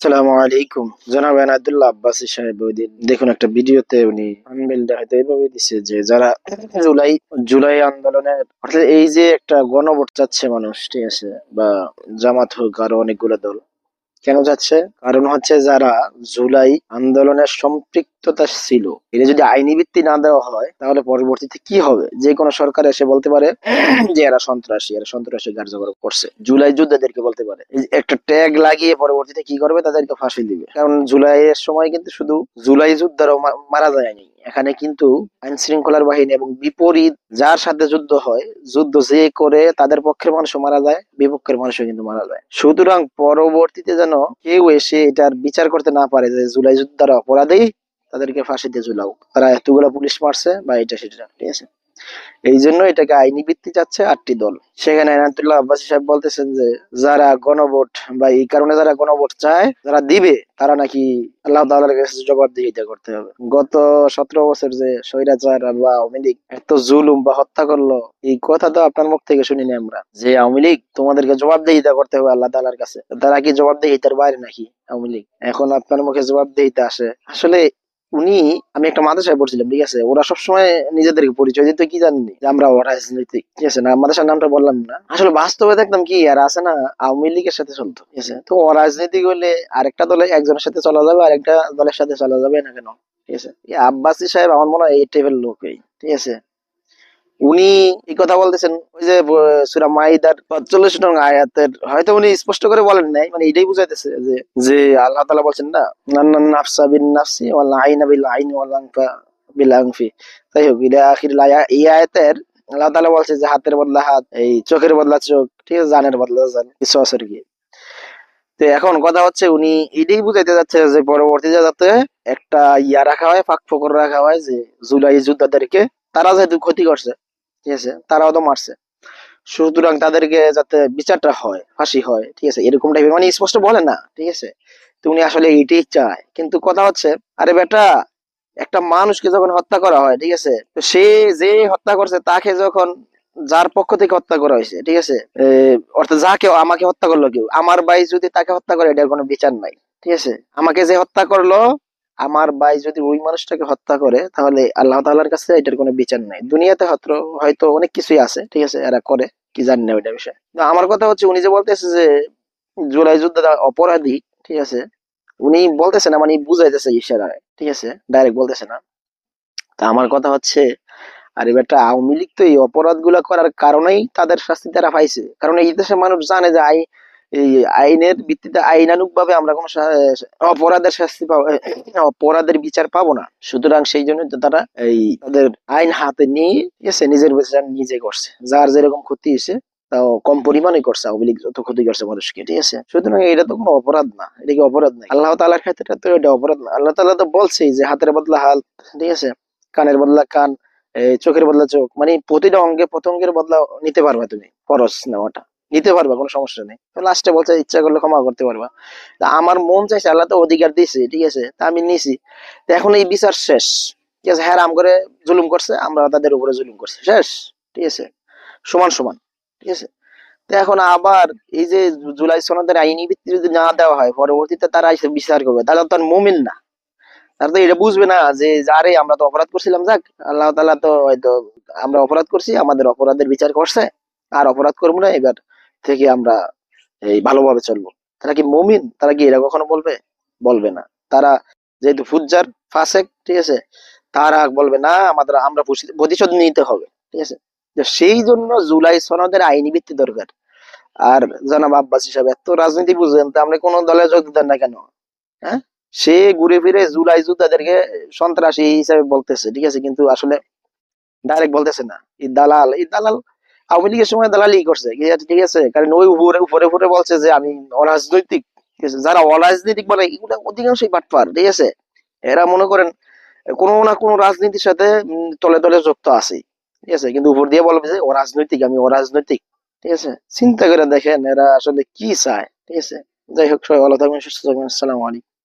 সালামু আলাইকুম। জনাব আনাদুল্লাহ আব্বাসী সাহেব ওই দেখুন একটা ভিডিওতে উনি আনবিলটা হয়তো এইভাবে দিছে যে যারা জুলাই জুলাই আন্দোলনের অর্থাৎ এই যে একটা গণভোট চাচ্ছে মানুষ ঠিক আছে বা জামাত হোক আরও অনেকগুলো দল কেন যাচ্ছে? কারণ হচ্ছে যারা জুলাই আন্দোলনের সম্পৃক্ততা ছিল এটা যদি আইনি ভিত্তি না দেওয়া হয়, তাহলে পরবর্তীতে কি হবে? যে কোনো সরকার এসে বলতে পারে যে এরা সন্ত্রাসী এরা সন্ত্রাসী কার্যকর করছে। জুলাই যোদ্ধাদেরকে বলতে পারে। একটা ট্যাগ লাগিয়ে পরবর্তীতে কি করবে? তাদেরকে ফাঁসি দিবে। কারণ জুলাইয়ের সময় কিন্তু শুধু জুলাই যোদ্ধারাও মা- মারা যায়নি। এখানে কিন্তু আইন শৃঙ্খলার বাহিনী এবং বিপরীত যার সাথে যুদ্ধ হয়, যুদ্ধ যে করে তাদের পক্ষের মানুষও মারা যায়, বিপক্ষের মানুষও কিন্তু মারা যায়। সুতরাং পরবর্তীতে যেন কেউ এসে এটার বিচার করতে না পারে, যে জুলাই যোদ্ধারা অপরাধী, তাদেরকে ফাঁসিতে ঝুলাও। তারা এতগুলো পুলিশ মারছে, বা এটা সেটা ঠিক আছে? এই জন্য এটাকে আইনি ভিত্তি চাচ্ছে আটটি দল। সেখানে আনাতুল্লাহ আব্বাসী সাহেব বলতেছেন যে, যারা গণভোট বা এই কারণে যারা গণভোট চায়, যারা দিবে, তারা নাকি আল্লাহ কাছে জবাবদিহিতা করতে হবে। গত সতেরো বছর যে স্বৈরাচার বা আওয়ামী লীগ এত জুলুম বা হত্যা করল, এই কথা তো আপনার মুখ থেকে শুনিনি আমরা, যে আওয়ামী লীগ তোমাদেরকে জবাবদিহিতা করতে হবে আল্লাহ তাআলার কাছে। তারা কি জবাবদিহিতার বাইরে নাকি আওয়ামী লীগ? এখন আপনার মুখে জবাবদিহিতা আসে। আসলে উনি, আমি একটা মাদ্রাসায় পড়ছিলাম, ঠিক আছে? ওরা সবসময় নিজেদেরকে পরিচয় দিতে, কি জানি যে আমরা রাজনৈতিক ঠিক আছে? না, মাদ্রাসার নামটা বললাম না। আসলে বাস্তবে দেখতাম কি, আর আছে না, আওয়ামী লীগের সাথে চলতো, ঠিক আছে? তো অরাজনৈতিক হলে আরেকটা দলে একজনের সাথে চলা যাবে, আরেকটা দলের সাথে চলা যাবে না কেন? ঠিক আছে? আব্বাসী সাহেব আমার মনে হয় এই টাইপের লোকই, ঠিক আছে? উনি এই কথা বলতেছেন, ওই যে সূরা মাইদার পঁয়তাল্লিশ নং আয়াতের, হয়তো উনি স্পষ্ট করে বলেন নাই মানে এটাই বুঝাইতেছে যে যে আল্লাহ তালা বলছেন না, নান্নান নাফসা বিন নাফসি ওয়াল আইনা বিল আইনি ওয়াল আনফি তাই হোক, ইলা আখির এই আয়াতের আল্লাহ তাআলা বলছে যে, হাতের বদলা হাত, এই চোখের বদলা চোখ, ঠিক আছে, জানের বদলা জান, কিছু আছে কি। তো এখন কথা হচ্ছে উনি এটাই বুঝাইতে যাচ্ছে যে পরবর্তীতে যাতে একটা ইয়া রাখা হয়, ফাঁক ফকর রাখা হয় যে, জুলাই যোদ্ধাদেরকে তারা যেহেতু ক্ষতি করছে ঠিক আছে? তারাও তো মারছে। সুতরাং তাদেরকে যাতে বিচারটা হয়, ফাঁসি হয়, ঠিক আছে? এরকম টাইপের মানে স্পষ্ট বলে না, ঠিক আছে? তো উনি আসলে এইটাই চায়। কিন্তু কথা হচ্ছে, আরে বেটা, একটা মানুষকে যখন হত্যা করা হয়, ঠিক আছে? তো সে যে হত্যা করছে, তাকে যখন যার পক্ষ থেকে হত্যা করা হয়েছে, ঠিক আছে? অর্থাৎ যাকে, আমাকে হত্যা করল কেউ, আমার ভাই যদি তাকে হত্যা করে, এটার কোনো বিচার নাই, ঠিক আছে? আমাকে যে হত্যা করল আমার ভাই যদি ওই মানুষটাকে হত্যা করে, তাহলে আল্লাহ তাআলার কাছে এটার কোনো বিচার নাই। দুনিয়াতে হয়তো হয়তো অনেক কিছুই আছে, ঠিক আছে, এরা করে, কি জানি না ওইটা বিষয়ে। আমার কথা হচ্ছে, উনি যে বলতেছে যে জুলাই যোদ্ধারা অপরাধী, ঠিক আছে, উনি বলতেছে না মানে বুঝাইতেছে ইশারায়, ঠিক আছে ডাইরেক্ট বলতেছে না। তা আমার কথা হচ্ছে, আর বেটা, আওয়ামী লীগ তো এই অপরাধ করার কারণেই তাদের শাস্তি তারা পাইছে। কারণ এই দেশের মানুষ জানে যে আই এই আইনের ভিত্তিতে আইনানুগ ভাবে আমরা কোনো অপরাধের শাস্তি পাবো অপরাধের বিচার পাবো না। সুতরাং সেই জন্য তারা এই তাদের আইন হাতে নিয়ে নিজের বিচার নিজে করছে। যার যেরকম ক্ষতি হয়েছে, তাও কম পরিমাণে করছে, আওয়ামী যত ক্ষতি করছে মানুষকে, ঠিক আছে? সুতরাং এটা তো কোনো অপরাধ না, এটা কি অপরাধ নাই আল্লাহ তাআলার ক্ষেত্রে তো এটা অপরাধ না। আল্লাহ তাআলা তো বলছেই যে হাতের বদলা হাত ঠিক আছে? কানের বদলা কান চোখের বদলা চোখ মানে প্রতিটা অঙ্গে প্রত্যঙ্গের বদলা নিতে পারবা তুমি খরচ নেওয়াটা। নিতে পারবা, কোনো সমস্যা নেই। তো লাস্টে বলছে, ইচ্ছা করলে ক্ষমা করতে পারবা। তা আমার মন চাইছে, আল্লাহ তো অধিকার দিয়েছে ঠিক আছে? তা আমি নিছি। তো এখন এই বিচার শেষ। ঠিক আছে হ্যাঁ আম করে জুলুম করছে আমরা তাদের উপরে জুলুম করছি। শেষ, ঠিক আছে? সমান সমান, ঠিক আছে? তো এখন আবার এই যে জুলাই সনদের আইনি ভিত্তি যদি না দেওয়া হয়, পরবর্তীতে তারা এসে বিচার করবে। তাহলে তো আর মুমিন না। তারা তো এটা বুঝবে না যে যারে আমরা তো অপরাধ করছিলাম, যাক, আল্লাহ তাআলা তো হয়তো আমরা অপরাধ করছি, আমাদের অপরাধের বিচার করছে, আর অপরাধ করব না, এবার থেকে আমরা এই ভালোভাবে চলবো। তারা কি মুমিন? তারা কি এরা কখনো বলবে? বলবে না। তারা যেহেতু ফুজ্জার ফাসেক ঠিক আছে? তারা বলবে, না, আমাদের, আমরা প্রতিশোধ নিতে হবে। ঠিক আছে? সেই জন্য জুলাই সনদের আইনি ভিত্তি দরকার। আর জনাব আব্বাস হিসাবে এত রাজনীতি বুঝেন তা আমরা কোন দলে যোগ দেন না কেন? হ্যাঁ? সে ঘুরে ফিরে জুলাই যোদ্ধাদেরকে সন্ত্রাসী হিসাবে বলতেছে, ঠিক আছে? কিন্তু আসলে ডাইরেক্ট বলতেছে না। এই দালাল এই দালাল আওয়ামী লীগের সময় দালালি করছে। ঠিক আছে? কারণ ওই উপরে উপরে উপরে বলছে যে আমি অরাজনৈতিক, ঠিক আছে? যারা অরাজনৈতিক বলে এগুলো অধিকাংশই বাটপার, ঠিক আছে? এরা মনে করেন, কোনো না কোনো রাজনীতির সাথে তলে তলে যুক্ত আছে, ঠিক আছে? কিন্তু উপর দিয়ে বলবে যে অরাজনৈতিক, আমি অরাজনৈতিক, ঠিক আছে? চিন্তা করে দেখেন এরা আসলে কি চায়, ঠিক আছে? যাই হোক, সবাই ভালো থাকবেন, সুস্থ থাকবেন, আসসালামু আলাইকুম।